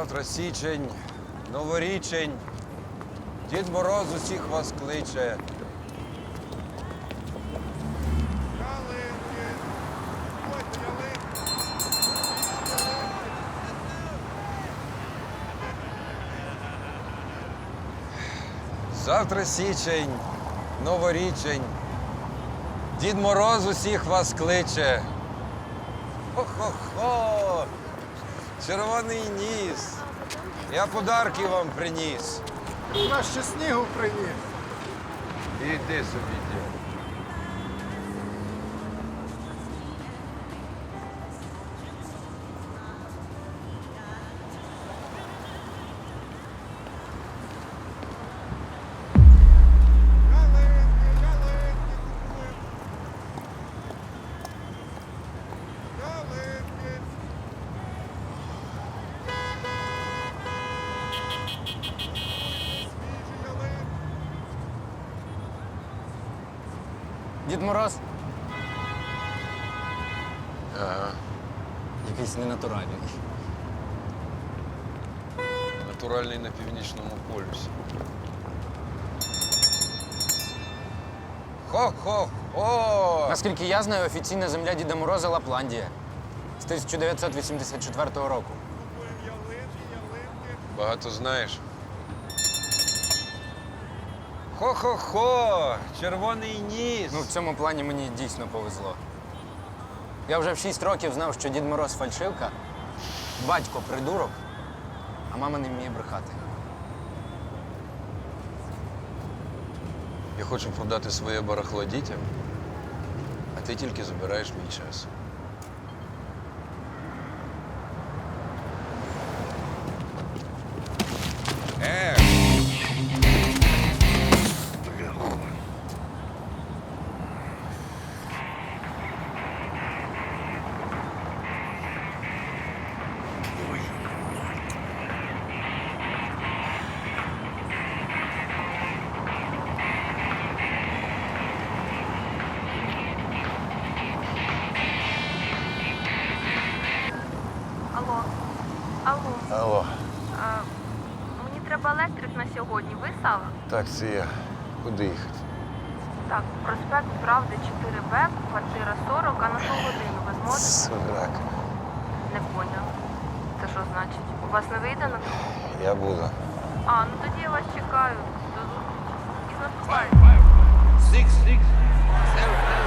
Завтра січень, новорічень. Дід Мороз усіх вас кличе. Завтра січень, новорічень. Дід Мороз усіх вас кличе. Хо-хо-хо! Червоний ніс. Я подарки вам приніс. Нас ще снігу приніс. Іди собі, дід. Дід Мороз Ага. якийсь ненатуральний. Натуральний на північному полюсі. Хо-хо-хо! Наскільки я знаю, офіційна земля Діда Мороза Лапландія з 1984 року. Багато знаєш. Хо-хо-хо! Червоний ніс! Ну, в цьому плані мені дійсно повезло. Я вже в 6 років знав, що Дід Мороз фальшивка, батько придурок, а мама не вміє брехати. Я хочу продати своє барахло дітям, а ти тільки забираєш мій час. Треба електрик на сьогодні. Ви Сава? так, це я. Куди їхати? Так, проспект Правди 4Б, квартира 40, а на ту годину ви зможете? Сорак. Не поняв. Це що значить? У вас не вийде на ту? Я буду. А, ну тоді я вас чекаю. До зустрічі. І з наступаючим. Сава?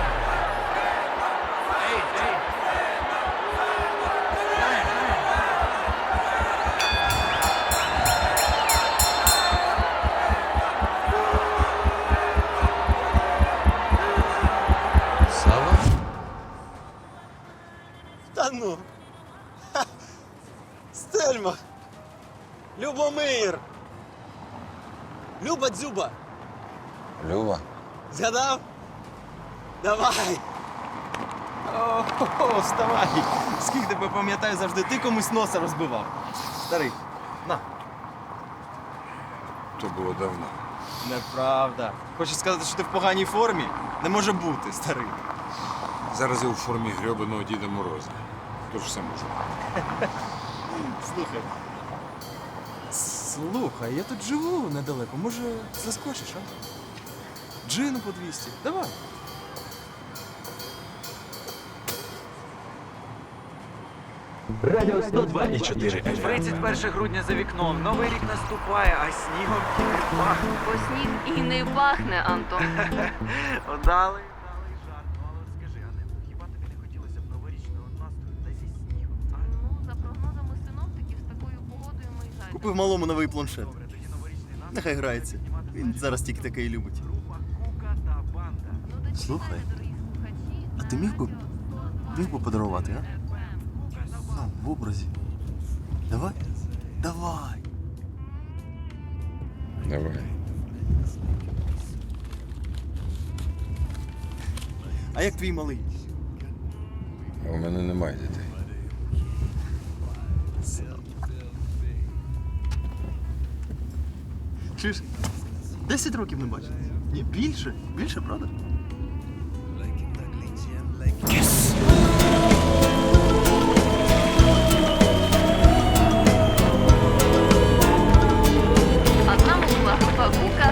Ну. Ха. Стельма. Любомир. Люба дзюба. Люба. Згадав? Давай. О, хо вставай. Скільки тебе пам'ятаю, завжди ти комусь носа розбивав. Старий. На. То було давно. Неправда. Хочеш сказати, що ти в поганій формі? Не може бути, старий. Зараз я у формі грьобаного Діда Мороза. Тож все можу. Слухай. Слухай, я тут живу недалеко. Може, заскочиш, а? Джину по 200. Давай. Радіо 102 і 31 грудня за вікном, новий рік наступає, а снігом і не пахне. Бо сніг і не пахне, Антон. Удалий, Купив малому новий планшет. Нехай грається. Він зараз тільки таке і любить. Слухай, а ти міг би- міг би подарувати, а? Ну, в образі. Давай. Давай. Давай. А як твій малий? А у мене немає дітей. Чуєш? 10 років не бачив. Ні, більше. Більше, правда? Одна була група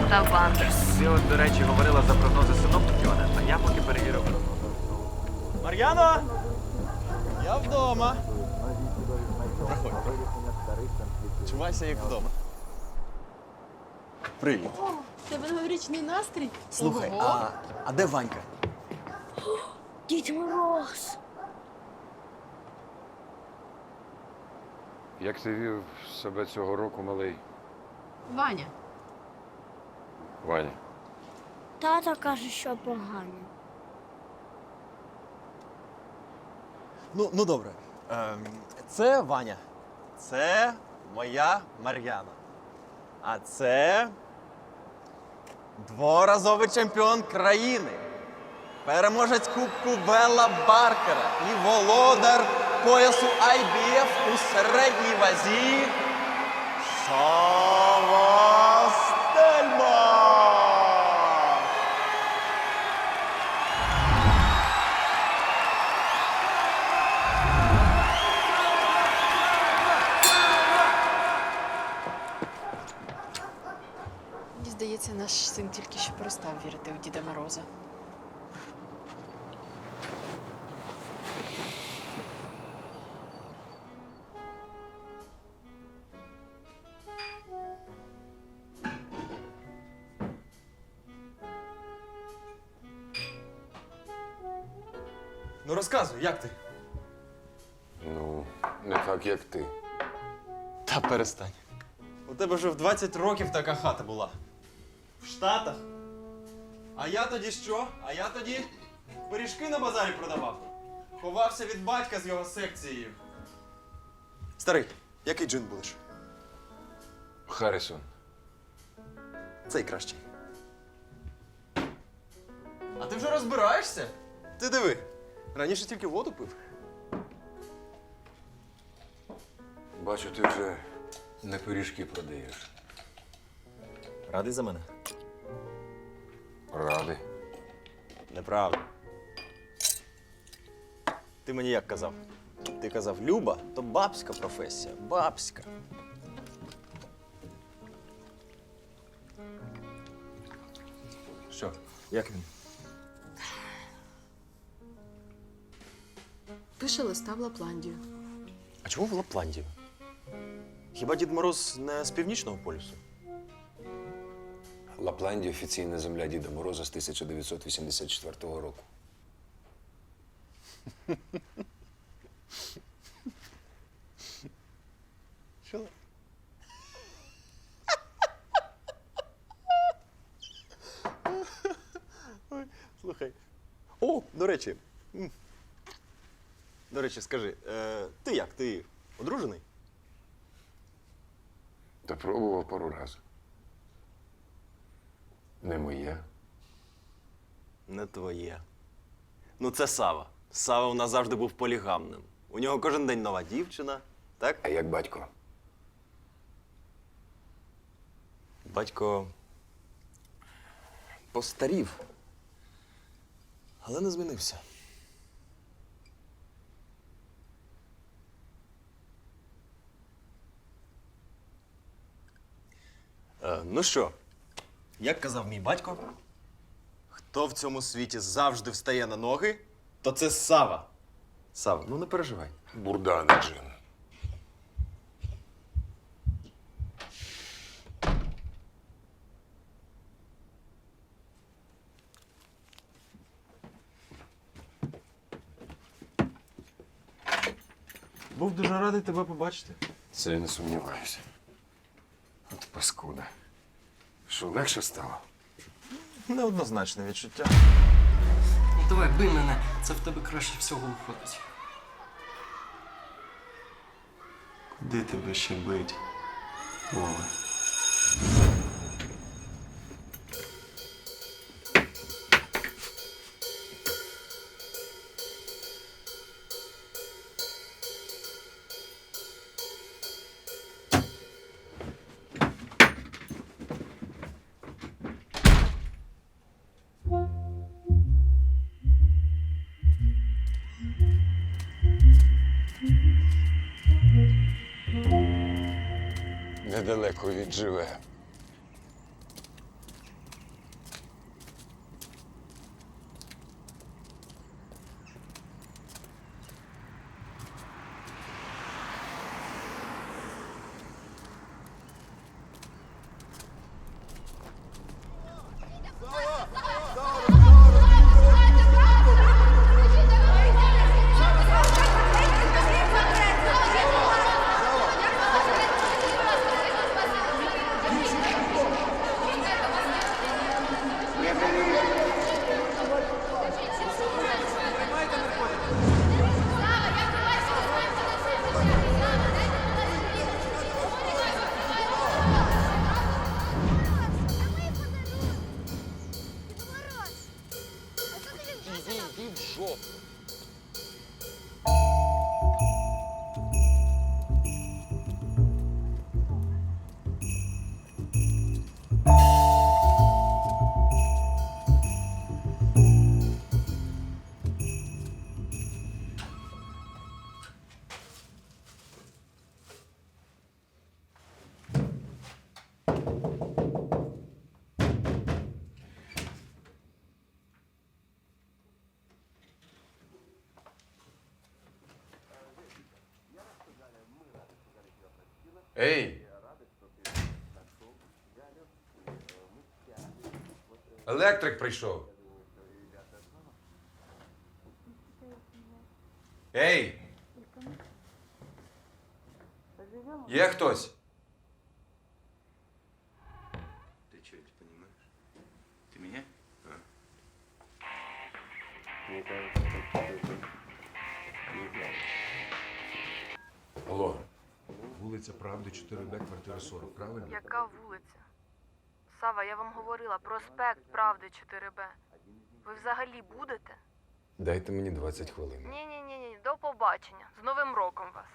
та Ванда. Ти до речі, говорила за прогнози синоптиків, а я поки перевірив. Мар'яно! Я вдома. Проходь. Чувайся як вдома. Привіт. Тебе новорічний настрій? Слухай, Ого. а, а де Ванька? Дід Мороз. Як ти вів себе цього року, малий Ваня, Ваня? Тато каже, що погано. Ну, ну добре. Ем, це Ваня. Це моя Мар'яна. А це дворазовий чемпіон країни. Переможець Кубку Вела Баркера і володар поясу IBF у середній вазі. Сава здається, наш син тільки що перестав вірити у Діда Мороза. Ну розказуй, як ти? Ну, не так, як ти. Та перестань. У тебе вже в 20 років така хата була. В Штатах. А я тоді що? А я тоді пиріжки на базарі продавав. Ховався від батька з його секцією. Старий, який джин будеш? Харрісон. Цей кращий. А ти вже розбираєшся? Ти диви. Раніше тільки воду пив. Бачу, ти вже не пиріжки продаєш. Радий за мене? Радий. Неправда. Ти мені як казав? Ти казав, Люба, то бабська професія. Бабська. Що? Як він? Пише листа в Лапландію. А чому в Лапландію? Хіба Дід Мороз не з північного полюсу? Лапландія офіційна земля Діда Мороза з 1984 року. Що? Ой, слухай. О, до речі. До речі, скажи, е, ти як? Ти одружений? Та пробував пару разів. Не моє. Не твоє. Ну, це Сава. Сава у нас завжди був полігамним. У нього кожен день нова дівчина, так? А як батько? Батько постарів, але не змінився. Е, ну що, як казав мій батько, хто в цьому світі завжди встає на ноги, то це Сава. Сава, ну не переживай. Бурда, не джин. Був дуже радий тебе побачити. Це я не сумніваюся. От паскуда. Що, легше стало? Неоднозначне відчуття. Ну давай, бий мене, це в тебе краще всього виходить. Куди тебе ще бить? Вова. Недалеко від живе. Ей! Електрик прийшов. Ей! Є хтось? Ти чого, не розумієш? Ти мене? Алло. Вулиця Правди, 4Б, квартира 40, правильно? Яка вулиця? Сава, я вам говорила, проспект Правди 4Б. Ви взагалі будете? Дайте мені 20 хвилин. Ні, ні, ні, ні, до побачення. З Новим роком вас.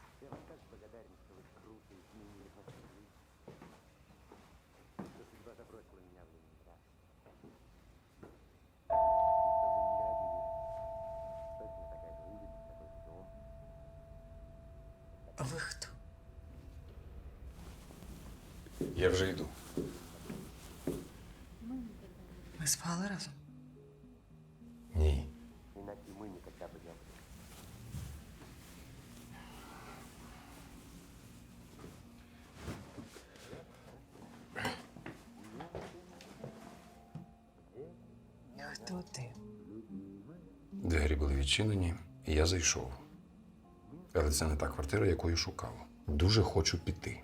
Я вже йду. Ми спали разом? Ні. Хто ти? Двері були відчинені, і я зайшов. Але це не та квартира, яку я шукав. Дуже хочу піти.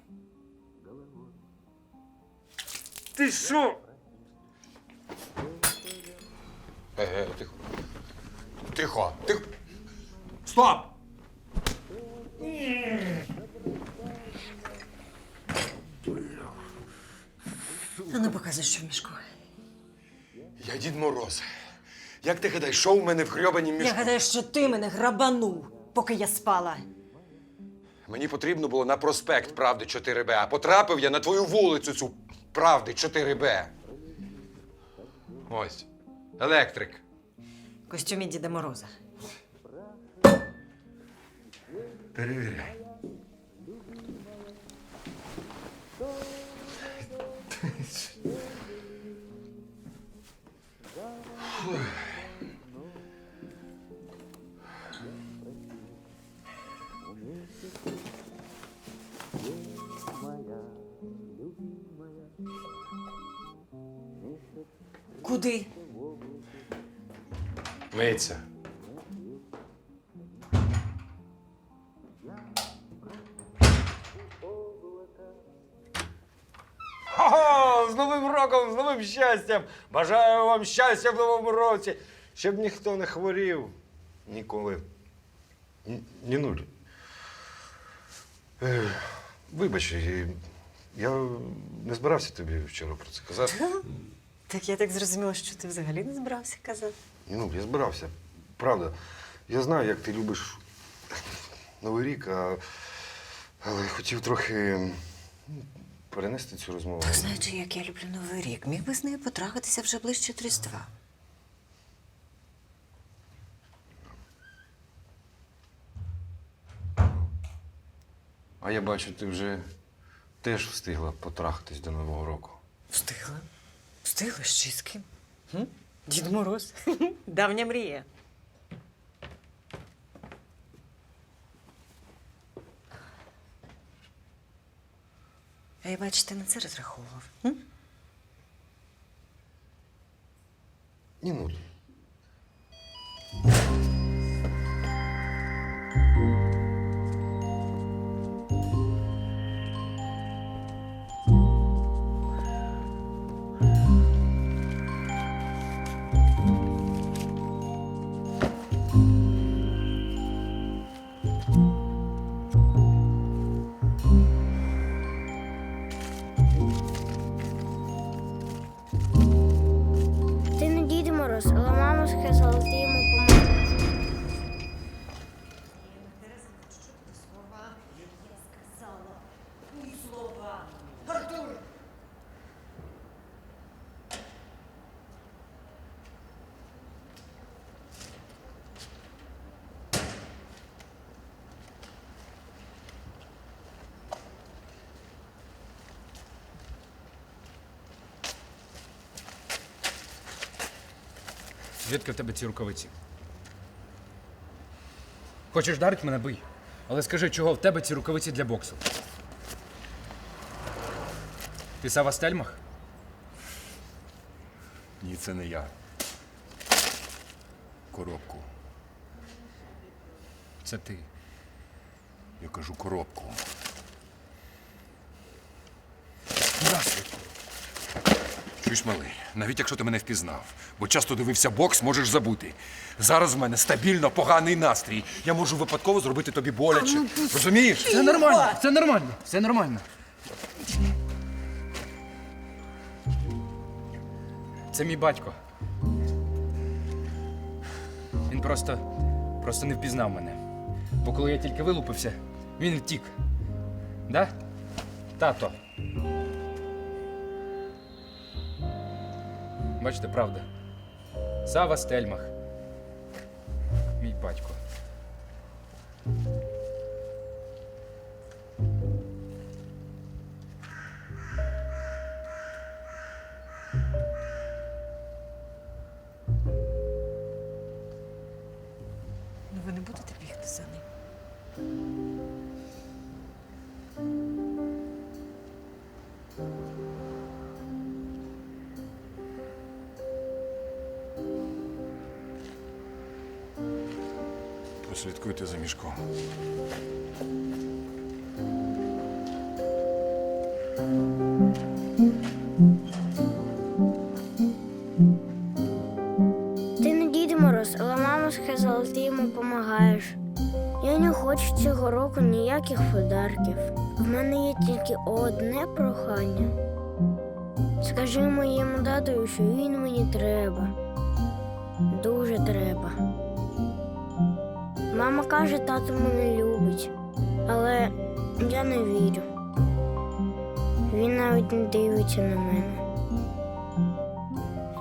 Ти що? Еге, тихо. Тихо, тихо. Стоп! А не показуй, що в мішку. Я Дід Мороз. Як ти гадаєш, що у мене в хрьобанім мішку? Я гадаю, що ти мене грабанув, поки я спала. Мені потрібно було на проспект Правди 4Б, а потрапив я на твою вулицю цю Правди 4Б. Ось. Електрик. В костюмі Діда Мороза. Перевіряй. Куди? Миться. Ого! З Новим роком, з новим щастям! Бажаю вам щастя в новому році, щоб ніхто не хворів. Ніколи. Ні, ні нуль. Е, Вибач, е, я не збирався тобі вчора про це казати. Так я так зрозуміла, що ти взагалі не збирався казати. Ну, я збирався. Правда. Я знаю, як ти любиш Новий рік, а... але хотів трохи м, перенести цю розмову. Знаєте, як я люблю Новий рік. Міг би з нею потрахатися вже ближче до Різдва. А я бачу, ти вже теж встигла потрахатись до Нового року. Встигла. Встигла ще з ким? Дід Мороз. Давня мрія. А я бачу, ти на це розраховував. М? Нуль. Звідки в тебе ці рукавиці? Хочеш дарити мене бий. Але скажи, чого в тебе ці рукавиці для боксу? Ти Сава Стельмах? Ні, це не я. Коробку. Це ти. Я кажу коробку. Чуєш, малий, навіть якщо ти мене впізнав, бо часто дивився бокс, можеш забути. Зараз в мене стабільно поганий настрій. Я можу випадково зробити тобі боляче. Розумієш? Це нормально, це нормально, це нормально. Це мій батько. Він просто. просто не впізнав мене. Бо коли я тільки вилупився, він втік. Да? Тато. Бачите, правда. Сава Стельмах. Мій батько. Ну ви не будете бігти за ним. Послідкуйте за мішком. Ти не Дід Мороз, але мама сказала, ти йому допомагаєш. Я не хочу цього року ніяких подарків. В мене є тільки одне прохання. Скажи моєму татові, що він мені треба. Дуже треба. Мама каже, тато мене любить, але я не вірю. Він навіть не дивиться на мене.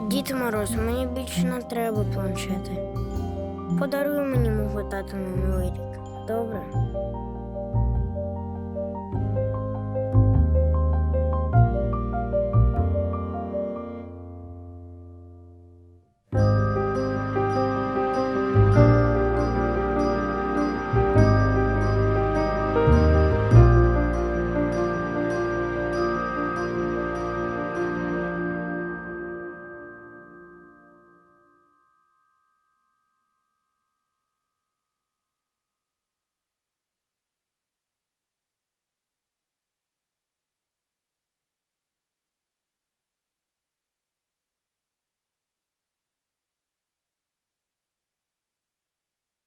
Дід Мороз, мені більше не треба планшети. Подаруй мені мого тата на новий рік. Добре?